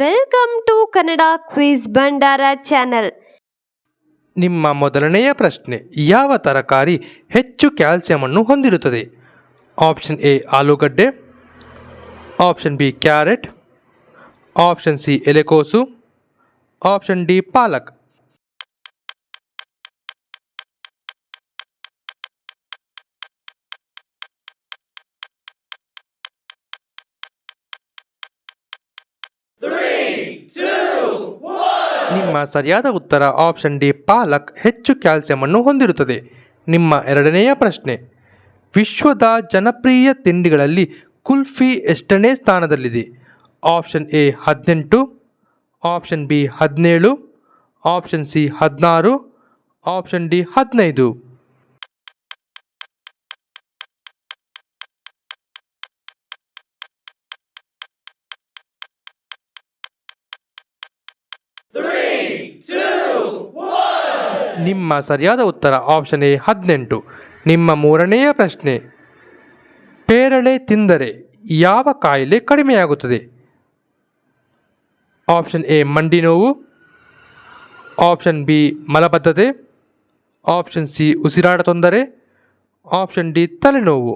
Welcome to Kannada quiz Bhandara channel ನಿಮ್ಮ ಮೊದಲನೆಯ ಪ್ರಶ್ನೆ, ಯಾವ ತರಕಾರಿ ಹೆಚ್ಚು ಕ್ಯಾಲ್ಸಿಯಂ ಅನ್ನು ಹೊಂದಿರುತ್ತದೆ? ಆಪ್ಷನ್ ಎ ಆಲೂಗಡ್ಡೆ. Option B carrot. Option C ಎಲೆಕೋಸು. ಆಪ್ಷನ್ ಡಿ ಪಾಲಕ್. ನಿಮ್ಮ ಸರಿಯಾದ ಉತ್ತರ ಆಪ್ಷನ್ ಡಿ ಪಾಲಕ್ ಹೆಚ್ಚು ಕ್ಯಾಲ್ಸಿಯಂ ಅನ್ನು ಹೊಂದಿರುತ್ತದೆ. ನಿಮ್ಮ ಎರಡನೆಯ ಪ್ರಶ್ನೆ, ವಿಶ್ವದ ಜನಪ್ರಿಯ ತಿಂಡಿಗಳಲ್ಲಿ ಕುಲ್ಫಿ ಎಷ್ಟನೇ ಸ್ಥಾನದಲ್ಲಿದೆ? ಆಪ್ಷನ್ ಎ ಹದಿನೆಂಟು. ಆಪ್ಷನ್ ಬಿ ಹದಿನೇಳು. ಆಪ್ಷನ್ ಸಿ ಹದಿನಾರು. ಆಪ್ಷನ್ ಡಿ ಹದಿನೈದು. ನಿಮ್ಮ ಸರಿಯಾದ ಉತ್ತರ ಆಪ್ಷನ್ ಎ ಹದಿನೆಂಟು. ನಿಮ್ಮ ಮೂರನೆಯ ಪ್ರಶ್ನೆ, ಪೇರಳೆ ತಿಂದರೆ ಯಾವ ಕಾಯಿಲೆ ಕಡಿಮೆಯಾಗುತ್ತದೆ? ಆಪ್ಷನ್ ಎ ಮಂಡಿ ನೋವು ಆಪ್ಷನ್ ಬಿ ಮಲಬದ್ಧತೆ ಆಪ್ಷನ್ ಸಿ ಉಸಿರಾಟ ತೊಂದರೆ ಆಪ್ಷನ್ ಡಿ ತಲೆನೋವು.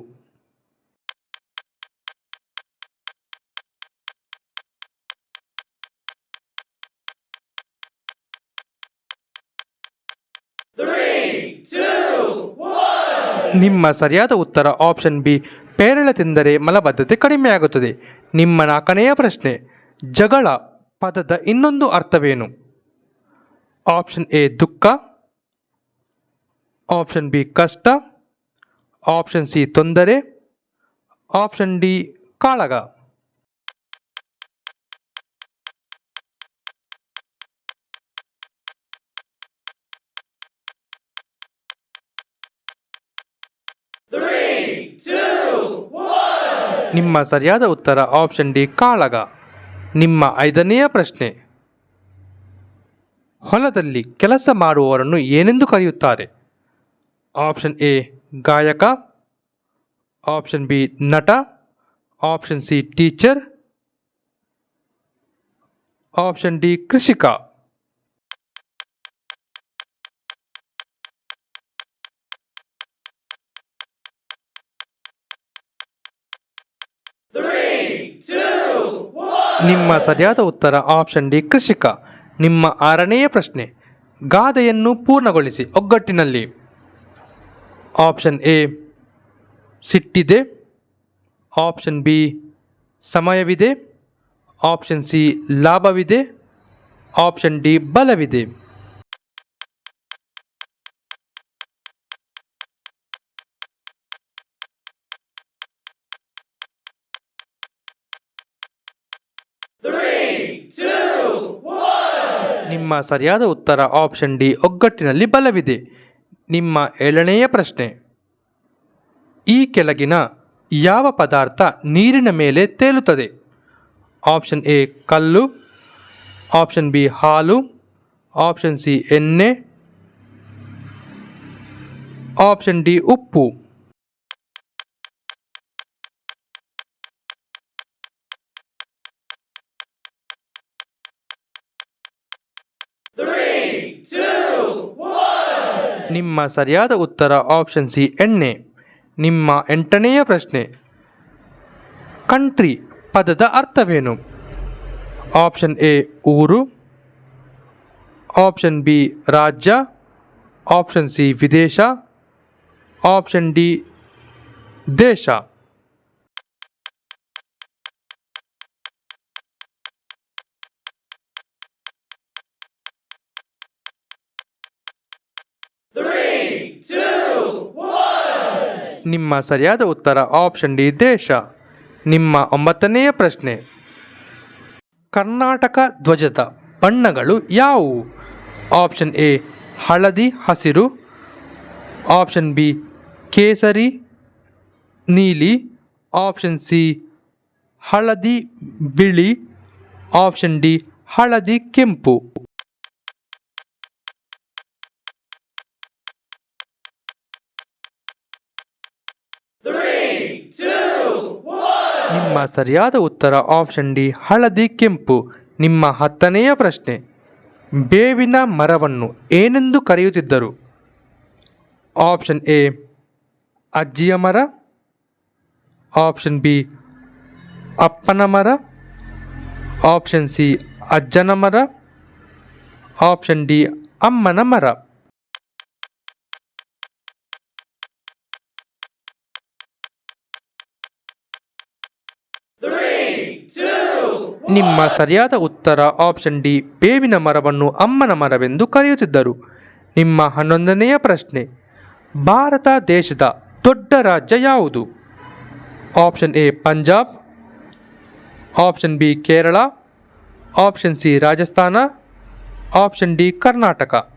ನಿಮ್ಮ ಸರಿಯಾದ ಉತ್ತರ ಆಪ್ಷನ್ ಬಿ ಪೇರಳೆ ತಿಂದರೆ ಮಲಬದ್ಧತೆ ಕಡಿಮೆಯಾಗುತ್ತದೆ ನಿಮ್ಮ ನಾಲ್ಕನೆಯ ಪ್ರಶ್ನೆ, ಜಗಳ ಪದದ ಇನ್ನೊಂದು ಅರ್ಥವೇನು? ಆಪ್ಷನ್ ಎ ದುಃಖ. ಆಪ್ಷನ್ ಬಿ ಕಷ್ಟ. ಆಪ್ಷನ್ ಸಿ ತೊಂದರೆ. ಆಪ್ಷನ್ ಡಿ ಕಾಳಗ. ನಿಮ್ಮ ಸರಿಯಾದ ಉತ್ತರ ಆಪ್ಷನ್ ಡಿ ಕಾಳಗ. ನಿಮ್ಮ ಐದನೆಯ ಪ್ರಶ್ನೆ. ಹೊಲದಲ್ಲಿ ಕೆಲಸ ಮಾಡುವವರನ್ನು ಏನೆಂದು ಕರೆಯುತ್ತಾರೆ? ಆಪ್ಷನ್ ಎ, ಗಾಯಕ. ಆಪ್ಷನ್ ಬಿ, ನಟ. Option C teacher option D, ಕೃಷಿಕ. ನಿಮ್ಮ ಸರಿಯಾದ ಉತ್ತರ ಆಪ್ಷನ್ ಡಿ ಕೃಷಿಕ. ನಿಮ್ಮ ಆರನೆಯ ಪ್ರಶ್ನೆ, ಗಾದೆಯನ್ನು ಪೂರ್ಣಗೊಳಿಸಿ ಒಗ್ಗಟ್ಟಿನಲ್ಲಿ. ಆಪ್ಷನ್ ಎ ಸಿಟ್ಟಿದೆ. ಆಪ್ಷನ್ ಬಿ ಸಮಯವಿದೆ. ಆಪ್ಷನ್ ಸಿ ಲಾಭವಿದೆ. ಆಪ್ಷನ್ ಡಿ ಬಲವಿದೆ. ನಿಮ್ಮ ಸರಿಯಾದ ಉತ್ತರ ಆಪ್ಷನ್ ಡಿ ಒಗ್ಗಟ್ಟಿನಲ್ಲಿ ಬಲವಿದೆ. ನಿಮ್ಮ ಏಳನೆಯ ಪ್ರಶ್ನೆ. ಈ ಕೆಳಗಿನ ಯಾವ ಪದಾರ್ಥ ನೀರಿನ ಮೇಲೆ ತೇಲುತ್ತದೆ? ಆಪ್ಷನ್ ಎ ಕಲ್ಲು ಆಪ್ಷನ್ ಬಿ ಹಾಲು ಆಪ್ಷನ್ ಸಿ ಎಣ್ಣೆ ಆಪ್ಷನ್ ಡಿ ಉಪ್ಪು. ನಿಮ್ಮ ಸರಿಯಾದ ಉತ್ತರ ಆಪ್ಷನ್ ಸಿ ಎಣ್ಣೆ. ನಿಮ್ಮ ಎಂಟನೆಯ ಪ್ರಶ್ನೆ. ಕಂಟ್ರಿ ಪದದ ಅರ್ಥವೇನು? ಆಪ್ಷನ್ ಎ ಊರು. ಆಪ್ಷನ್ ಬಿ ರಾಜ್ಯ. ಆಪ್ಷನ್ ಸಿ ವಿದೇಶ. ಆಪ್ಷನ್ ಡಿ ದೇಶ. ನಿಮ್ಮ ಸರಿಯಾದ ಉತ್ತರ ಆಪ್ಷನ್ ಡಿ, ದೇಶ. ನಿಮ್ಮ ಒಂಬತ್ತನೆಯ ಪ್ರಶ್ನೆ. ಕರ್ನಾಟಕ ಧ್ವಜದ ಬಣ್ಣಗಳು ಯಾವುವು? ಆಪ್ಷನ್ ಎ, ಹಳದಿ, ಹಸಿರು. ಆಪ್ಷನ್ ಬಿ, ಕೇಸರಿ, ನೀಲಿ. ಆಪ್ಷನ್ ಸಿ, ಹಳದಿ, ಬಿಳಿ. ಆಪ್ಷನ್ ಡಿ, ಹಳದಿ, ಕೆಂಪು. ನಿಮ್ಮ ಸರಿಯಾದ ಉತ್ತರ ಆಪ್ಷನ್ ಡಿ, ಹಳದಿ ಕೆಂಪು. ನಿಮ್ಮ ಹತ್ತನೆಯ ಪ್ರಶ್ನೆ. ಬೇವಿನ ಮರವನ್ನು ಏನೆಂದು ಕರೆಯುತ್ತಿದ್ದರು? ಆಪ್ಷನ್ ಎ, ಅಜ್ಜಿಯ ಮರ. ಆಪ್ಷನ್ ಬಿ, ಅಪ್ಪನ ಮರ. ಆಪ್ಷನ್ ಸಿ, ಅಜ್ಜನ ಮರ. ಆಪ್ಷನ್ ಡಿ, ಅಮ್ಮನ ಮರ. ನಿಮ್ಮ ಸರಿಯಾದ ಉತ್ತರ ಆಪ್ಷನ್ ಡಿ ಬೇವಿನ ಮರವನ್ನು ಅಮ್ಮನ ಮರವೆಂದು ಕರೆಯುತ್ತಿದ್ದರು. ನಿಮ್ಮ ಹನ್ನೊಂದನೆಯ ಪ್ರಶ್ನೆ, ಭಾರತ ದೇಶದ ದೊಡ್ಡ ರಾಜ್ಯ ಯಾವುದು? Option A Punjab. Option B Kerala. Option C Rajasthan. Option D Karnataka.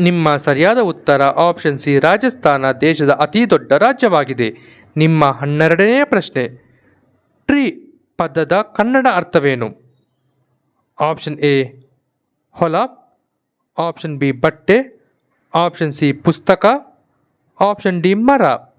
ನಿಮ್ಮ ಸರಿಯಾದ ಉತ್ತರ ಆಪ್ಷನ್ ಸಿ ರಾಜಸ್ಥಾನ ದೇಶದ ಅತಿ ದೊಡ್ಡ ರಾಜ್ಯವಾಗಿದೆ. ನಿಮ್ಮ ಹನ್ನೆರಡನೆಯ ಪ್ರಶ್ನೆ. ಟ್ರೀ ಪದದ ಕನ್ನಡ ಅರ್ಥವೇನು? ಆಪ್ಷನ್ ಎ ಹೊಲ. ಆಪ್ಷನ್ ಬಿ ಬಟ್ಟೆ. ಆಪ್ಷನ್ ಸಿ ಪುಸ್ತಕ. ಆಪ್ಷನ್ ಡಿ ಮರ.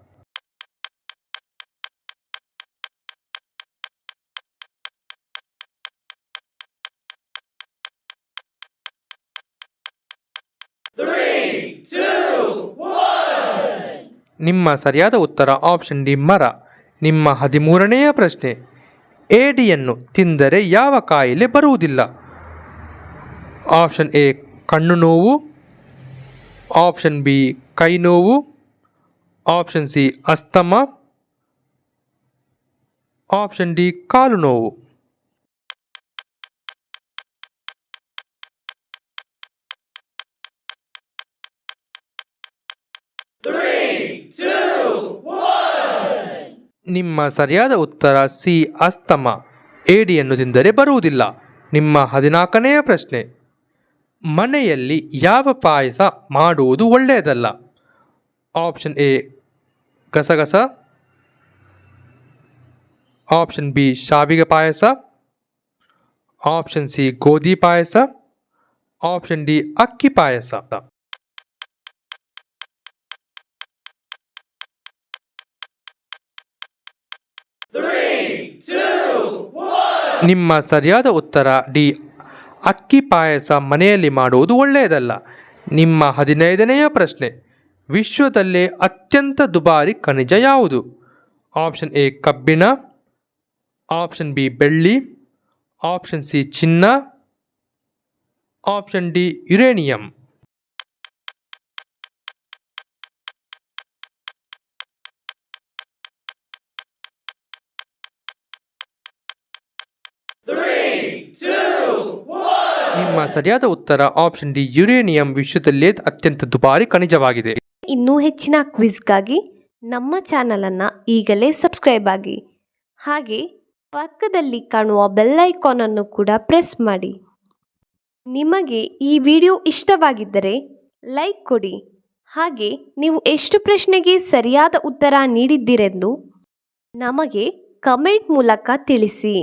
ನಿಮ್ಮ ಸರಿಯಾದ ಉತ್ತರ ಆಪ್ಷನ್ ಡಿ, ಮರ. ನಿಮ್ಮ ಹದಿಮೂರನೆಯ ಪ್ರಶ್ನೆ, ಏಡಿಯನ್ನು ತಿಂದರೆ ಯಾವ ಕಾಯಿಲೆ ಬರುವುದಿಲ್ಲ? ಆಪ್ಷನ್ ಎ ಕಣ್ಣು ನೋವು. ಆಪ್ಷನ್ ಬಿ ಕೈ ನೋವು. Option C asthma. Option D ಕಾಲು ನೋವು. ನಿಮ್ಮ ಸರಿಯಾದ ಉತ್ತರ ಸಿ, ಅಸ್ತಮ. ಏಡಿಯನ್ನು ತಿಂದರೆ ಬರುವುದಿಲ್ಲ. ನಿಮ್ಮ ಹದಿನಾಲ್ಕನೆಯ ಪ್ರಶ್ನೆ. ಮನೆಯಲ್ಲಿ ಯಾವ ಪಾಯಸ ಮಾಡುವುದು ಒಳ್ಳೆಯದಲ್ಲ? ಆಪ್ಷನ್ ಎ ಗಸಗಸ. ಆಪ್ಷನ್ ಬಿ ಶಾವಿಗೆ ಪಾಯಸ. ಆಪ್ಷನ್ ಸಿ ಗೋಧಿ ಪಾಯಸ. ಆಪ್ಷನ್ ಡಿ ಅಕ್ಕಿ ಪಾಯಸ. ನಿಮ್ಮ ಸರಿಯಾದ ಉತ್ತರ, ಡಿ, ಅಕ್ಕಿ ಪಾಯಸ ಮನೆಯಲ್ಲಿ ಮಾಡುವುದು ಒಳ್ಳೆಯದಲ್ಲ. ನಿಮ್ಮ ಹದಿನೈದನೆಯ ಪ್ರಶ್ನೆ, ವಿಶ್ವದಲ್ಲೇ ಅತ್ಯಂತ ದುಬಾರಿ ಖನಿಜ ಯಾವುದು? ಆಪ್ಷನ್ ಎ, ಕಬ್ಬಿಣ, ಆಪ್ಷನ್ ಬಿ, ಬೆಳ್ಳಿ, ಆಪ್ಷನ್ ಸಿ, ಚಿನ್ನ, ಆಪ್ಷನ್ ಡಿ, ಯುರೇನಿಯಂ. ನಿಮ್ಮ ಸರಿಯಾದ ಉತ್ತರ ಆಪ್ಷನ್ ಡಿ ಯುರೇನಿಯಂ ವಿಶ್ವದಲ್ಲೇ ಅತ್ಯಂತ ದುಬಾರಿ ಖನಿಜವಾಗಿದೆ. ಇನ್ನೂ ಹೆಚ್ಚಿನ ಕ್ವಿಜ್ಗಾಗಿ ನಮ್ಮ ಚಾನಲನ್ನು ಈಗಲೇ ಸಬ್ಸ್ಕ್ರೈಬ್ ಆಗಿ. ಹಾಗೆ ಪಕ್ಕದಲ್ಲಿ ಕಾಣುವ ಬೆಲ್ ಐಕಾನನ್ನು ಕೂಡ ಪ್ರೆಸ್ ಮಾಡಿ. ನಿಮಗೆ ಈ ವಿಡಿಯೋ ಇಷ್ಟವಾಗಿದ್ದರೆ ಲೈಕ್ ಕೊಡಿ. ಹಾಗೆ ನೀವು ಎಷ್ಟು ಪ್ರಶ್ನೆಗೆ ಸರಿಯಾದ ಉತ್ತರ ನೀಡಿದ್ದೀರೆಂದು ನಮಗೆ ಕಮೆಂಟ್ ಮೂಲಕ ತಿಳಿಸಿ.